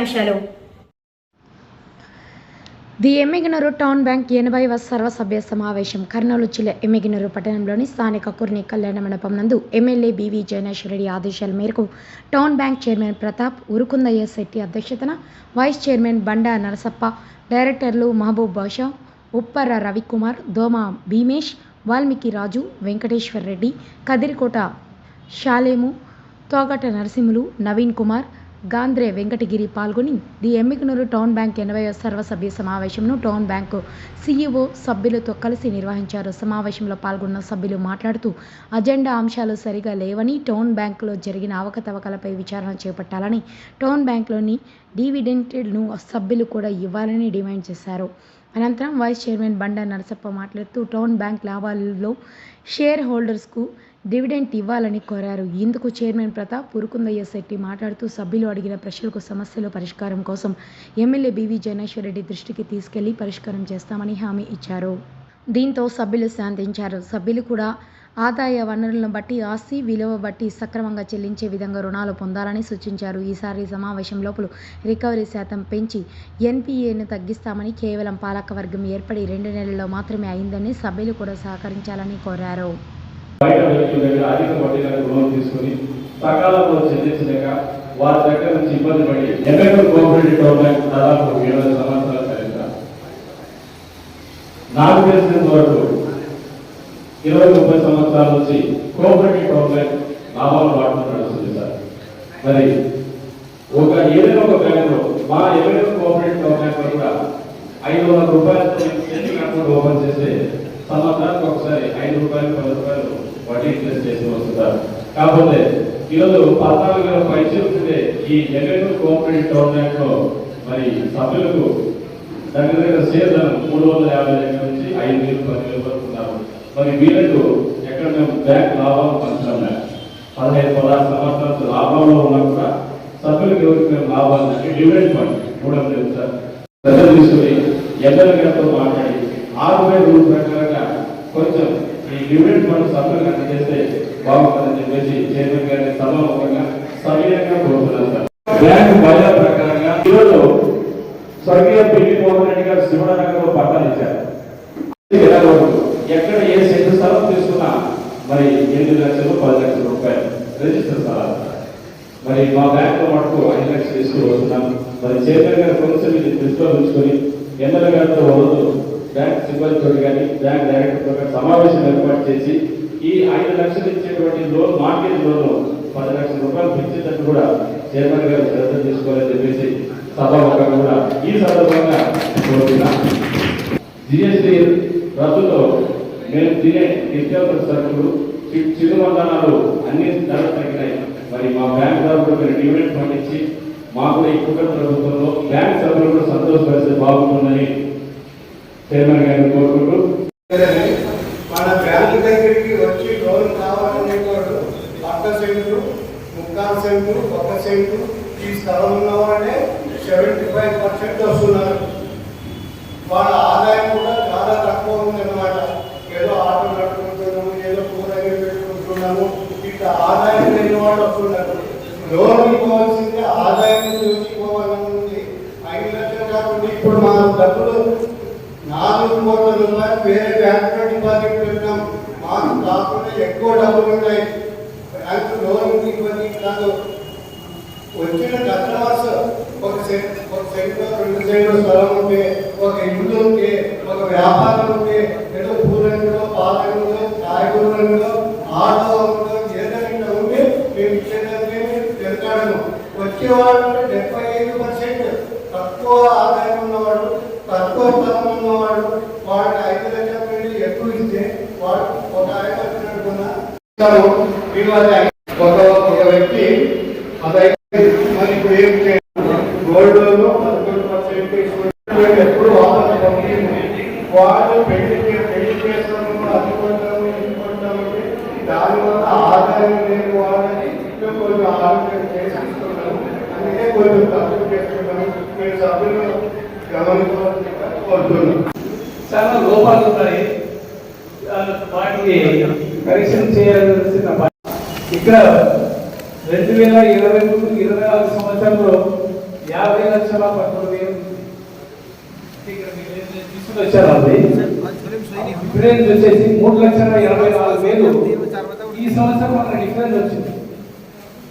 ముఖ్యాంశాలు the Emmiganur town bank ఎనభైవ సర్వసభ్య సమావేశం కర్నూలు జిల్లా ఎమ్మిగినూరు పట్టణంలోని స్థానిక కుర్ని కళ్యాణ మండపం నందు ఎమ్మెల్యే బీవీ జైనేశ్వరరెడ్డి ఆదేశాల మేరకు town bank chairman Pratap Urukundayya Shetty అధ్యక్షతన వైస్ చైర్మన్ బండా నరసప్ప డైరెక్టర్లు మహబూబ్ బాషా ఉప్పర రవికుమార్ దోమ భీమేష్ వాల్మీకి రాజు వెంకటేశ్వర్ రెడ్డి కదిరికోట షాలేము తోగట నరసింహులు నవీన్ కుమార్ గాంధ్రే వెంకటగిరి పాల్గొని ది ఎమ్మికనూరు టౌన్ బ్యాంక్ ఎనభై సర్వసభ్య సమావేశంను టౌన్ బ్యాంకు సీఈఓ సభ్యులతో కలిసి నిర్వహించారు. సమావేశంలో పాల్గొన్న సభ్యులు మాట్లాడుతూ అజెండా అంశాలు సరిగా లేవని టౌన్ బ్యాంకులో జరిగిన అవకతవకలపై విచారణ చేపట్టాలని టౌన్ బ్యాంక్లోని డివిడెంట్ను సభ్యులు కూడా ఇవ్వాలని డిమాండ్ చేశారు. అనంతరం వైస్ చైర్మన్ బండా నరసప్ప మాట్లాడుతూ టౌన్ బ్యాంక్ లాభాల్లో షేర్ హోల్డర్స్కు డివిడెంట్ ఇవ్వాలని కోరారు. ఇందుకు చైర్మన్ ప్రతాప్ పురుకుందయ్య శెట్టి మాట్లాడుతూ సభ్యులు అడిగిన ప్రశ్నలకు సమస్యల పరిష్కారం కోసం ఎమ్మెల్యే బీవీ జైనేశ్వర్ రెడ్డి దృష్టికి తీసుకెళ్ళి పరిష్కారం చేస్తామని హామీ ఇచ్చారు. దీంతో సభ్యులు శాంతించారు. సభ్యులు కూడా ఆదాయ వనరులను బట్టి ఆస్తి విలువ బట్టి సక్రమంగా చెల్లించే విధంగా రుణాలు పొందాలని సూచించారు. ఈసారి సమావేశం లోపల రికవరీ శాతం పెంచి ఎన్పీఏను తగ్గిస్తామని కేవలం పాలకవర్గం ఏర్పడి రెండు నెలల్లో మాత్రమే అయిందని సభ్యులు కూడా సహకరించాలని కోరారు. బయట వ్యక్తుల దగ్గర అధిక వడ్డీలకు లోన్ తీసుకుని సకాలంలో చెల్లించలేక వారి దగ్గర నుంచి ఇబ్బంది పడి ఎన్నెన్నో కోఆపరేటివ్ టౌన్ బ్యాంక్ దాదాపు ఇరవై సంవత్సరాల కలిగిన నాకు తెలిసినంత వరకు ఇరవై ముప్పై సంవత్సరాల నుంచి కోఆపరేటివ్ టౌన్ బ్యాంక్ లాభాలు వాడుతూ సార్. మరి ఒక ఏదైనా ఒక బ్యాంకులో మా ఎవరైనా కోఆపరేటివ్ టౌన్ బ్యాంక్ కూడా ఐదు వందల రూపాయలు ఓపెన్ చేస్తే సంవత్సరానికి ఒకసారి ఐదు రూపాయలు పది రూపాయలు వడ్డీ ఇంట్రెస్ట్ చేసి వస్తుంటారు కాకపోతే ఈరోజు పద్నాలుగు వేల పైసలు ఈ ఎన్నెన్నో కోఆపరేటివ్ టౌన్లో మరి సభ్యులకు దగ్గర దగ్గర షేర్ ధనం మూడు వందల యాభై దగ్గర నుంచి ఐదు వేలు పది వేలు వరకు ఉన్నారు. మరి వీళ్ళకు ఎక్కడ మేము బ్యాంక్ లాభాలు పంచడం పదహైదు పదహారు సంవత్సరాలు లాభంలో ఉన్నా కూడా సభ్యులకు ఎవరికి మేము లాభాలు అంటే డివిడెంట్ ఫండ్ మూడు లేదు సార్? ప్రజలు తీసుకుని ఎమ్మెల్యే గారితో మాట్లాడి ఆరు వేల రూపాయల ప్రకారంగా కొంచెం ఈ యూనిట్ ఫండ్ సభ్యులకు అందజేస్తే బాగుంటుందని చెప్పేసి చైర్మన్ గారిని సభాముఖంగా సవినయంగా కోరుతున్నాను. సార్ బ్యాంకు బయట ప్రకారంగా ఈరోజు స్వర్గీయ పిల్లి మోహన్ రెడ్డి గారు శివనగరంలో పట్టాలు ఇచ్చారు. ఎక్కడ ఏ సెంటు స్థలం తీసుకున్నా మరి ఎనిమిది లక్షలు పది లక్షల రూపాయలు రిజిస్టర్ స్థలాలు. మరి మా బ్యాంక్లో మటుకు ఐదు లక్షలు తీసుకుని వస్తున్నాం. మరి చైర్మన్ గారు కొంచెం ఇది దృష్టిలో ఉంచుకొని ఎమ్మెల్యే గారితో వదలు బ్యాంక్ సిబ్బందితో కానీ బ్యాంక్ డైరెక్టర్తో కానీ సమావేశం ఏర్పాటు చేసి ఈ ఐదు లక్షలు ఇచ్చేటువంటి లోన్ మార్కెట్ లోన్ పది లక్షల రూపాయలు పెంచేటట్టు కూడా చైర్మన్ గారు శ్రద్ధ తీసుకోవాలని చెప్పేసి సభాముఖంగా కూడా ఈ సందర్భంగా కోరుతున్నా. జిఎస్టి రద్దుతో మేము తినే నిత్యావసర సరుకులు చి- చిరుమందనాలు అన్ని ధరలు తగ్గినాయి. మరి మా బ్యాంక్ తరఫున మీరు డివిడెండ్ ఫండ్ మాకు ఎక్కువ ప్రభుత్వంలో బ్యాంక్ సభ్యులు కూడా సంతోషపరిస్తే బాగుంటుందని చైర్మన్ గారిని కోరుకుంటూ. మన బ్యాంకు దగ్గరికి వచ్చి లోన్ కావాలనేవాడు పక్క సెంటు ముక్కాల్ సెంటు ఒక సెంటు ఈ స్థలం ఉన్నవాడే సెవెంటీ ఫైవ్ పర్సెంట్ వస్తున్నారు. వాళ్ళ ఆదాయం కూడా చాలా తక్కువ ఉందన్నమాట ఏదో ఆటో నడుపుకుంటున్నాము ఏదో కూరగాయలు పెట్టుకుంటున్నాము ఇట్లా ఆదాయం లేని వాళ్ళు వస్తున్నారు లోన్ ఇవ్వవలసింది ఆదాయం చూసుకోవాలని ఉంది ఐదు లక్షలు కాకుండా ఇప్పుడు మా డబ్బులు నాలుగు కోట్ల రూపాయలు వేరే ప్రాజెక్ట్ డిపాజిట్ మాకు కాకుండా ఎక్కువ డబ్బులు ఉన్నాయి. బ్యాంకు లోన్ ఇవ్వని నాకు వచ్చిన కస్టమర్స్ ఒక సెంట్ ఒక సెంట్ రెండు సెంట్లు స్థలం ఉంటే ఒక ఇల్లు ఉంటే ఒక వ్యాపారం ఉంటే ఏదో పూరంగిలో పాలంగిలో కాయగూరంలో ఆటో ఉందో ఏదైనా ఉంటే మేము ఇచ్చేదానికి వెళ్తాము వచ్చేవాళ్ళు డెబ్బై ఐదు పర్సెంట్ తక్కువ ఆదాయం ఉన్నవాడు తక్కువ స్థలం ఉన్నవాడు వాడికి ఐదు లక్షల నుండి ఎక్కువ ఇస్తే వాడు ఒక ఆయన వచ్చినట్టున్నా మీరు అది ఒక ఒక వ్యక్తి అదైతే మరి ఇప్పుడు ఏం చేయాలి? గోల్డ్లో పదకొండు పర్సెంట్ ఎప్పుడు వాళ్ళు పెళ్ళి పెళ్ళి చేస్తాము అది కొంటాము ఇది కొంటాము దానివల్ల ఆదాయం లేని వాళ్ళని కొంచెం ఆరోగ్యం చేసేస్తున్నాము అందుకే కొంచెం తక్కువ చేస్తున్నాము మీరు సభ్యులు గమనించవలసిందిగా చాలా లోపాలు ఉన్నాయి. వాటిని కరెక్షన్ చేయాల్సిన ఇక్కడ రెండు వేల ఇరవై మూడు ఇరవై ఆరు సంవత్సరంలో యాభై లక్షల పదమూడు వేలు డిఫరెన్స్ వచ్చేసి మూడు లక్షల ఇరవై నాలుగు వేలు. ఈ సంవత్సరం మన డిఫరెన్స్ వచ్చింది.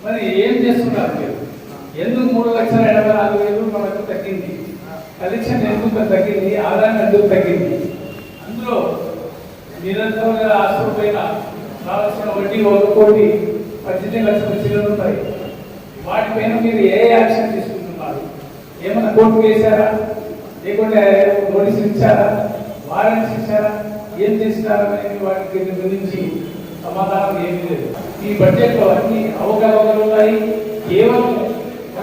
మరి ఏం చేస్తున్నారు మీరు? ఎందుకు మూడు లక్షల ఎనభై నాలుగు వేలు మనకు తగ్గింది? కలెక్షన్ ఎందుకు తగ్గింది? ఆదాయం ఎందుకు తగ్గింది? అందులో నిరంతరంగా ఆస్తుల పైన రావాల్సిన వడ్డీ ఒక కోటి పద్దెనిమిది లక్షల చిల్లలు ఉంటాయి వాటిపైన మీరు ఏ యాక్షన్ తీసుకుంటున్నారు? ఏమైనా కోర్టు వేశారా? లేకుంటే నోటీస్ ఇచ్చారా? వారెంట్స్ ఇచ్చారా? ఏం చేస్తారా అనేది వాటి గురించి సమాధానం ఏమీ లేదు. ఈ బడ్జెట్లో అన్ని అవకతవకలు ఉన్నాయి. కేవలం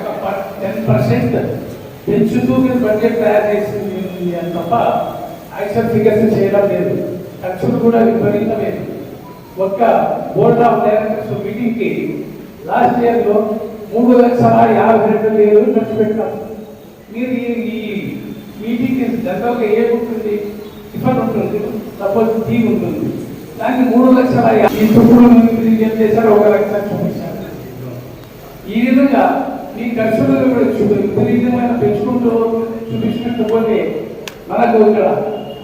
ఒక టెన్ పర్సెంట్ పెంచుతూ మీరు బడ్జెట్ తయారు చేసింది అని తప్ప యాక్షన్ ఫిగర్స్ చేయడం లేదు. ఖర్చులు కూడా విపరీతమైనవి ఒక్క బోర్డ్ ఆఫ్ డైరెక్టర్స్ మీటింగ్కి లాస్ట్ ఇయర్లో మూడు లక్షల యాభై రెండు వేలు ఖర్చు పెట్టాం. మీరు ఈ ఈ మీటింగ్కి జనరల్గా ఏముంటుంది టిఫన్ ఉంటుంది సపోజ్ టీ ఉంటుంది. దానికి మూడు లక్షల యా- ఈ తుప్పుడు ఏం చేశారు ఒక లక్ష చూపించారు ఈ విధంగా మీ ఖర్చులు చూ- విపరీతమైన పెంచుకుంటూ చూపించినట్టు పోతే మనకు ఇక్కడ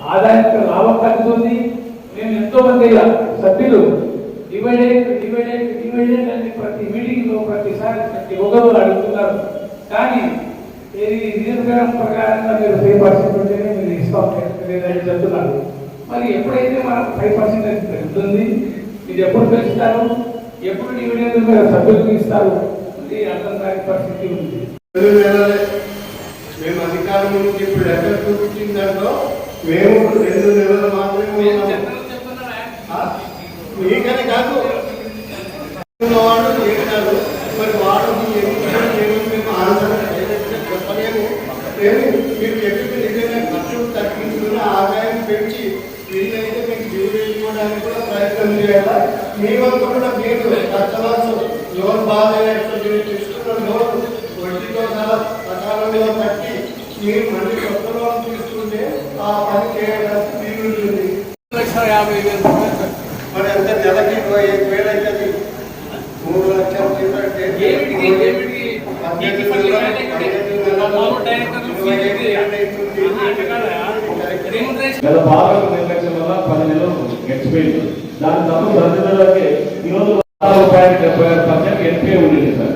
ఆదాయం లాభం తగ్గుతుంది. మేము ఎంతో మంది సభ్యులు డివైడెడ్ డివైడెడ్ డివైడెడ్ అని ప్రతి మీటింగ్లో ప్రతిసారి ప్రతి ఒక్కరు అడుగుతున్నారు. కానీ ఇది దీర్ఘకాలం ప్రకారంగా మీరు ఫైవ్ పర్సెంట్ ఉంటేనే మీరు ఇస్తాం లేదని చెప్తున్నారు. మరి ఎప్పుడైతే మనకు ఫైవ్ పర్సెంట్ పెరుగుతుంది మీరు ఎప్పుడు పెంచుతారు? ఎప్పుడు డివిడెండ్ మీరు సభ్యులకు ఇస్తారు? ఇది అర్థం కాని పరిస్థితి ఉంది. మేము అధికారం నుంచి ఇప్పుడు ఎక్కడ చూపించిన దాంట్లో మేము రెండు నెలలు మాత్రమే? నీకనే కాదు. వాడు ఏం కాదు. మరి వాడు ఎందుకు మేము ఆన్సర్ చెప్పలేము. నేను మీరు చెప్పింది నిజంగా ఖర్చు తగ్గించుకుని ఆదాయం పెంచి వీళ్ళైతే మీకు జీవించుకోవడానికి కూడా ప్రయత్నం చేయాలా? మీ వంతు కూడా మీరు కట్టవలసి లోన్ బాగా మీరు తీసుకున్న లోన్ వడ్డీతో సహా సకాలంలో కట్టి మీరు మళ్ళీ కొత్త లోన్ తీసుకుంటే ఆ పని చేయడానికి వీలు ఉంటుంది లక్షల యాభై వేలు రూపాయలు ఖర్చు. మరి అంత నెలకి ఇరవై ఐదు వేలు అవుతుంది మూడు లక్షలు తీసుకుంటే ఏమిటికి ఏమిటికి ఈ టిఫిన్ ఇవ్వాలంటే ఇక్కడ మామూలు డైరెక్టర్లు ఫీజు ఇది. ఆహా, అట్లా కాదా? రెమ్యునరేషన్ గత పాలక నిర్లక్ష్యం వల్ల పది నెలలు గడిచిపోయింది దాని తప్ప ప్రజలకి ఈరోజు నాలుగు పాయింట్ డెబ్బై ఆరు పర్సెంట్ ఎన్పీఏ ఉండింది సార్.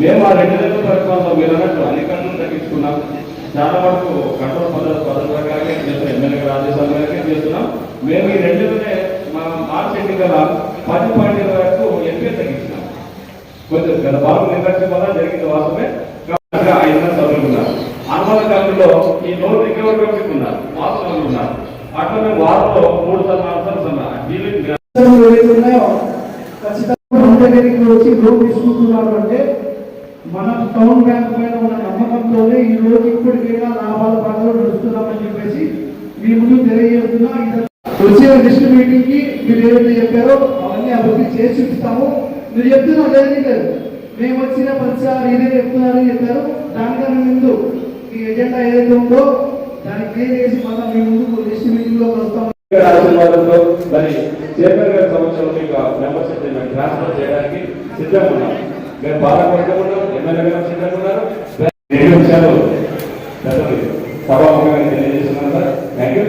మేము ఆ రెండు నెలల పరిపాలనలో మీరు అన్నట్టు అన్ని ఖర్చులు తగ్గించుకున్నాం. చాలా వరకు కంట్రోల్ పద్ధతి పద్ధతి ప్రకారంగా చేస్తున్నాం. ఎమ్మెల్యే గారి ఆదేశాల మేరకే చేస్తున్నాం. మేము ఈ రెండు నెలలే మా మార్చి ఎన్నికల పది పాయింట్ ఇరవై వరకు ఎన్పీఏ తగ్గించినాం కొంచెం గత భాగం నిర్లక్ష్యం వల్ల జరిగిన వాస్తవమే. కాబట్టి ఐదు మంది సభ్యులు ఉన్నారు. అనుమతి కాలంలో ఈ లోన్ రికవరీ కమిటీ ఉన్నారు వాస్తవం ఉన్నారు. అట్లా మేము వారంలో మూడు సార్లు ఉన్నాయో ఖచ్చితంగా మన దగ్గరికి వచ్చి లోన్ తీసుకుంటున్నారు అంటే మన టౌన్ బ్యాంక్ పైన ఉన్న నమ్మకంతోనే ఈ రోజు ఇప్పటికైనా లాభాల పనులు నడుస్తున్నామని చెప్పేసి మీ ముందు తెలియజేస్తున్నా వచ్చే నెక్స్ట్ మీటింగ్కి మీరు ఏదైతే చెప్పారో అవన్నీ అభివృద్ధి చేసి చూపిస్తాము మీరు చెప్తున్నా లేదని లేదు మేము వచ్చిన ప్రతిసారి ఇదే చెప్తున్నారని చెప్పారు దానికన్నా ముందు ఈ ఎజెండా ఏదైతే ఉందో దాన్ని క్లియర్ చేసి మళ్ళీ మీ ముందు నెక్స్ట్ మీటింగ్లో కలుస్తాము ఆశీర్వాదంతో మరి చైర్మన్ గారి సమక్షంలో మీకు మెంబర్షిప్ మేము ట్రాన్స్ఫర్ చేయడానికి సిద్ధంగా ఉన్నాం. మేము బాగా పడుతూ ఉన్నాం ఎమ్మెల్యే గారు సిద్ధంగా ఉన్నారు. రెండు విషయాలు సభాముఖంగా తెలియజేస్తున్నాను sir. Thank you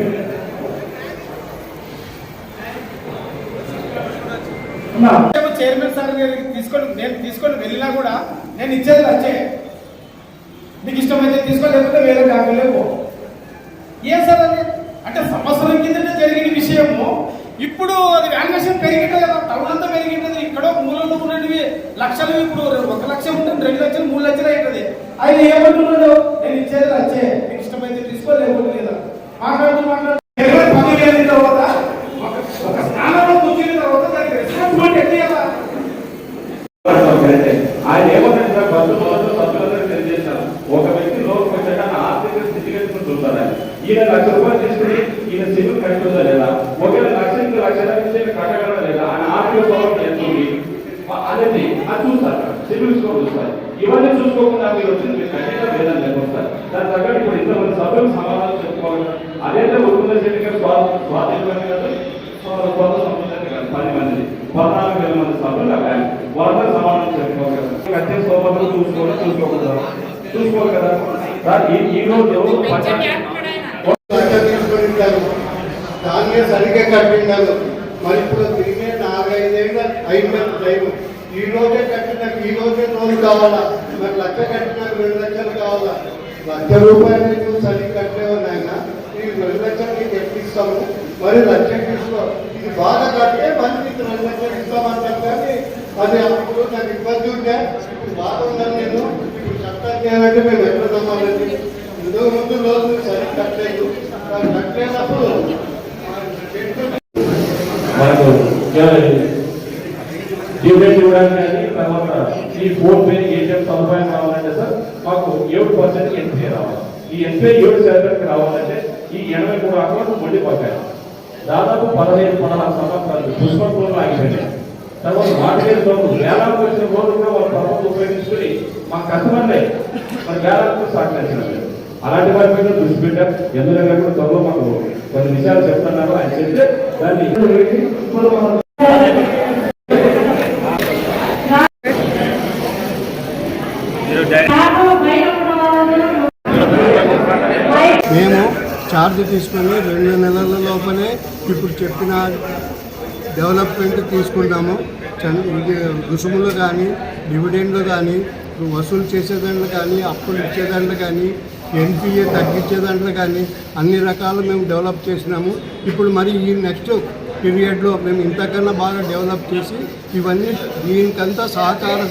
chairman sir గారికి తీసుకొని నేను తీసుకొని వెళ్ళినా కూడా నేను ఇచ్చేది వచ్చే మీకు ఇష్టమైతే తీసుకో లేకపోతే వేరే బ్యాంకులే ఏ సార్ అనేది అంటే సంవత్సరం కిందట జరిగిన విషయము ఇప్పుడు అది వాల్యుయేషన్ పెరిగింటే కదా టౌన్ అంతా పెరిగింటది ఇక్కడ మూలలో ఉన్నవి లక్షలు ఇప్పుడు ఒక లక్ష ఉంటుంది రెండు లక్షలు మూడు లక్షలు అవుతుంది ఆయన ఏమంటున్నాడు? నేను ఇచ్చేది వచ్చే ఇష్టమైతే తీసుకో లేకపోతే లేదా? మాట్లాడుతూ మాట్లాడుతూ ఇరవై పది వేల తర్వాత ఒక- ఒక స్థానంలో కూర్చున్న తర్వాత దానికి రెస్పాన్సిబిలిటీ ఎట్లా ఇవ్వాలా? కరెక్టే. ఆయన ఏమంటారు సార్ బంధువులతో సభ్యులందరూ తెలియజేశారు ఒక వ్యక్తి లోన్ వచ్చాక నా ఆర్థిక స్థితిగతులు చూస్తారు ఆయన. ఈయన లక్ష రూపాయలు తీసుకుని ఈయన సివిల్ కరెక్ట్ ఉందా లేదా ఒకవేళ లక్ష ఇంకో లక్ష నుంచి కట్టగలరా లేదా ఆయన ఆర్థిక సౌకర్యం ఎంత ఉంది ఆ- అనేది అది చూస్తారు సివిల్ స్కోర్ చూస్తారు మీరు వచ్చింది మీరు ఖచ్చితంగా లేదని లేకపోతారు దాని తగ్గట్టు ఇప్పుడు ఇంతమంది సభ్యులు సమాధానం చెప్పుకోవాలి. అదైతే ఉత్తమ శెట్టి గారు స్వాతంత్రం స్వంత సంబంధాన్ని కాదు. పది మంది పద్నాలుగు వేల మంది సభ్యులు ఆ బ్యాంక్ వాళ్ళతో సమాధానం చెప్పుకోగలరు కట్టే స్తోమతలు చూసుకోవడం చూసుకోకూడదు? చూసుకోవాలి కదా. సార్ ఈ రోజు దాన్నే సరిగ్గా కట్టిండారు. మరి ఇప్పుడు తిరిగే నాలుగైదేళ్ళు అయిపోయింది టైం ఈ రోజే కట్టిన ఈ రోజే లోన్ కావాలా? మరి లక్ష కట్టిన రెండు లక్షలు కావాలా? లక్ష రూపాయలు నువ్వు సరి కట్టలేవు నాయన. ఈ రెండు లక్షలు నీకు ఎక్కిస్తాము మరి లక్ష తీసుకో ఇది బాగా కట్టే మళ్ళీ నీకు రెండు లక్షలు ఇస్తామంటాం కానీ అది అప్పుడు నాకు ఇబ్బంది ఉంటే ఇప్పుడు బాగా ఉన్నాను నేను ఇప్పుడు చట్టం చేయాలంటే మేము ఎక్కడ నమ్మాలండి? ఇంతకు ముందు రోజు సరి కట్టలేదు. అది కట్టలేనప్పుడు మనకు డివిడెండ్ ఇవ్వడానికి కానీ తర్వాత ఈ ఫోన్ పే ఏటీఎం సదుపాయం కావాలంటే సార్ మాకు ఏడు పర్సెంట్ ఎన్పీఏ రావాలి. ఈ ఎన్పీఏ ఏడు శాతానికి రావాలంటే ఈ ఎనభై మూడు అకౌంట్లు మొండి పక్కాయి దాదాపు పదహైదు పదహారు సంవత్సరాలు పుష్పం లోన్లు ఆగిపోయినాయి తర్వాత మార్కెట్ లోన్లు వేలాలకు వచ్చిన లోన్లు కూడా వాళ్ళు ప్రభుత్వం ఉపయోగించుకుని మా కస్టమర్లే మరి వేలాలకు సహకరించినారు అలాంటి వారి మీద దృష్టి పెట్టారు. ఎందుకంటే కూడా త్వరలో మాకు కొన్ని విషయాలు చెప్తున్నారు. ఆయన చెప్తే దాన్ని ఇప్పుడు మనం మేము ఛార్జ్ తీసుకుని రెండు నెలల లోపలే ఇప్పుడు చెప్పిన డెవలప్మెంట్ తీసుకుంటాము. రుసుములు కానీ డివిడెండ్లు కానీ వసూలు చేసేదాంట్లో కానీ అప్పులు ఇచ్చేదాంట్లో కానీ ఎన్పిఏ తగ్గించేదాంట్లో కానీ అన్ని రకాలు మేము డెవలప్ చేసినాము. ఇప్పుడు మరి ఈ నెక్స్ట్ పీరియడ్లో మేము ఇంతకన్నా బాగా డెవలప్ చేసి ఇవన్నీ దీనికంతా సహకార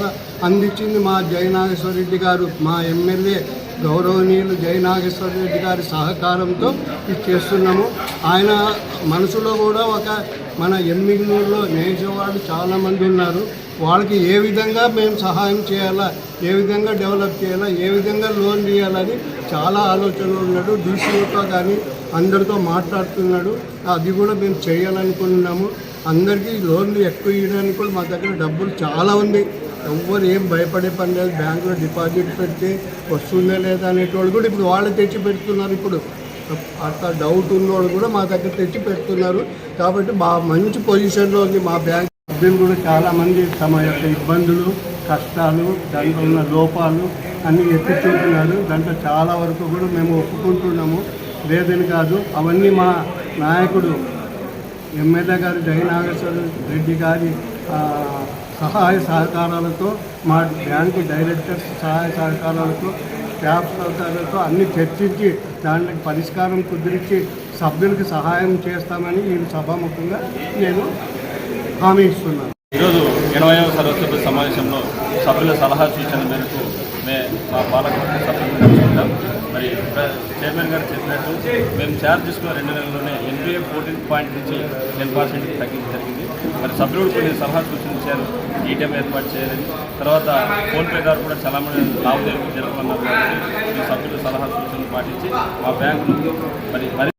అందించింది మా జయనాగేశ్వర రెడ్డి గారు మా ఎమ్మెల్యే గౌరవనీయులు జయనాగేశ్వర రెడ్డి గారి సహకారంతో ఇది చేస్తున్నాము. ఆయన మనసులో కూడా ఒక మన ఎమ్మిగ్నూరులో నేసేవాళ్ళు చాలామంది ఉన్నారు. వాళ్ళకి ఏ విధంగా మేము సహాయం చేయాలా ఏ విధంగా డెవలప్ చేయాలా ఏ విధంగా లోన్ చేయాలని చాలా ఆలోచనలు ఉన్నాడు. డీసీఓతో కానీ అందరితో మాట్లాడుతున్నాడు. అది కూడా మేము చేయాలనుకుంటున్నాము. అందరికీ లోన్లు ఎక్కువ ఇవ్వడానికి కూడా మా దగ్గర డబ్బులు చాలా ఉంది. ఎవ్వరు ఏం భయపడే పని లేదు. బ్యాంకులో డిపాజిట్ పెడితే వస్తుందా లేదా అనేటోళ్ళు కూడా ఇప్పుడు వాళ్ళు తెచ్చి పెడుతున్నారు ఇప్పుడు. అట్లా డౌట్ ఉన్నోళ్ళు కూడా మా దగ్గర తెచ్చి పెడుతున్నారు. కాబట్టి మా మంచి పొజిషన్లో ఉంది మా బ్యాంక్. సభ్యులు కూడా చాలామంది తమ యొక్క ఇబ్బందులు కష్టాలు దాంట్లో ఉన్న లోపాలు అన్నీ ఎత్తి చూపుతున్నారు దాంట్లో చాలా వరకు కూడా మేము ఒప్పుకుంటున్నాము. లేదని కాదు. అవన్నీ మా నాయకుడు ఎమ్మెల్యే గారు జయనాగేశ్వర రెడ్డి గారి సహాయ సహకారాలతో మా బ్యాంకు డైరెక్టర్స్ సహాయ సహకారాలతో స్టాఫ్ సహకారాలతో అన్ని చర్చించి దానికి పరిష్కారం కుదిరించి సభ్యులకు సహాయం చేస్తామని ఈ సభాముఖంగా నేను హామీ ఇస్తున్నారు ఈరోజు ఎనభైవ సర్వసభ్య సమావేశంలో సభ్యుల సలహా సూచన మేరకు మే మా పాలకవర్గ సభ్యులు తీసుకుంటాం మరి చైర్మన్ గారు చెప్పినట్టు మేము ఛార్జ్ తీసుకున్న రెండు నెలల్లోనే ఎన్బిఏ ఫోర్టీన్ పాయింట్ నుంచి టెన్ పర్సెంట్ తగ్గించడం జరిగింది. మరి సభ్యులు కొన్ని సలహా సూచించారు ఈటీఎం ఏర్పాటు చేయాలని. తర్వాత ఫోన్పే ద్వారా కూడా చాలా మంది లావాదేవీలు జరపాలన్నారు కాబట్టి సభ్యులు సలహా సూచనలు పాటించి మా బ్యాంకు మరి మరి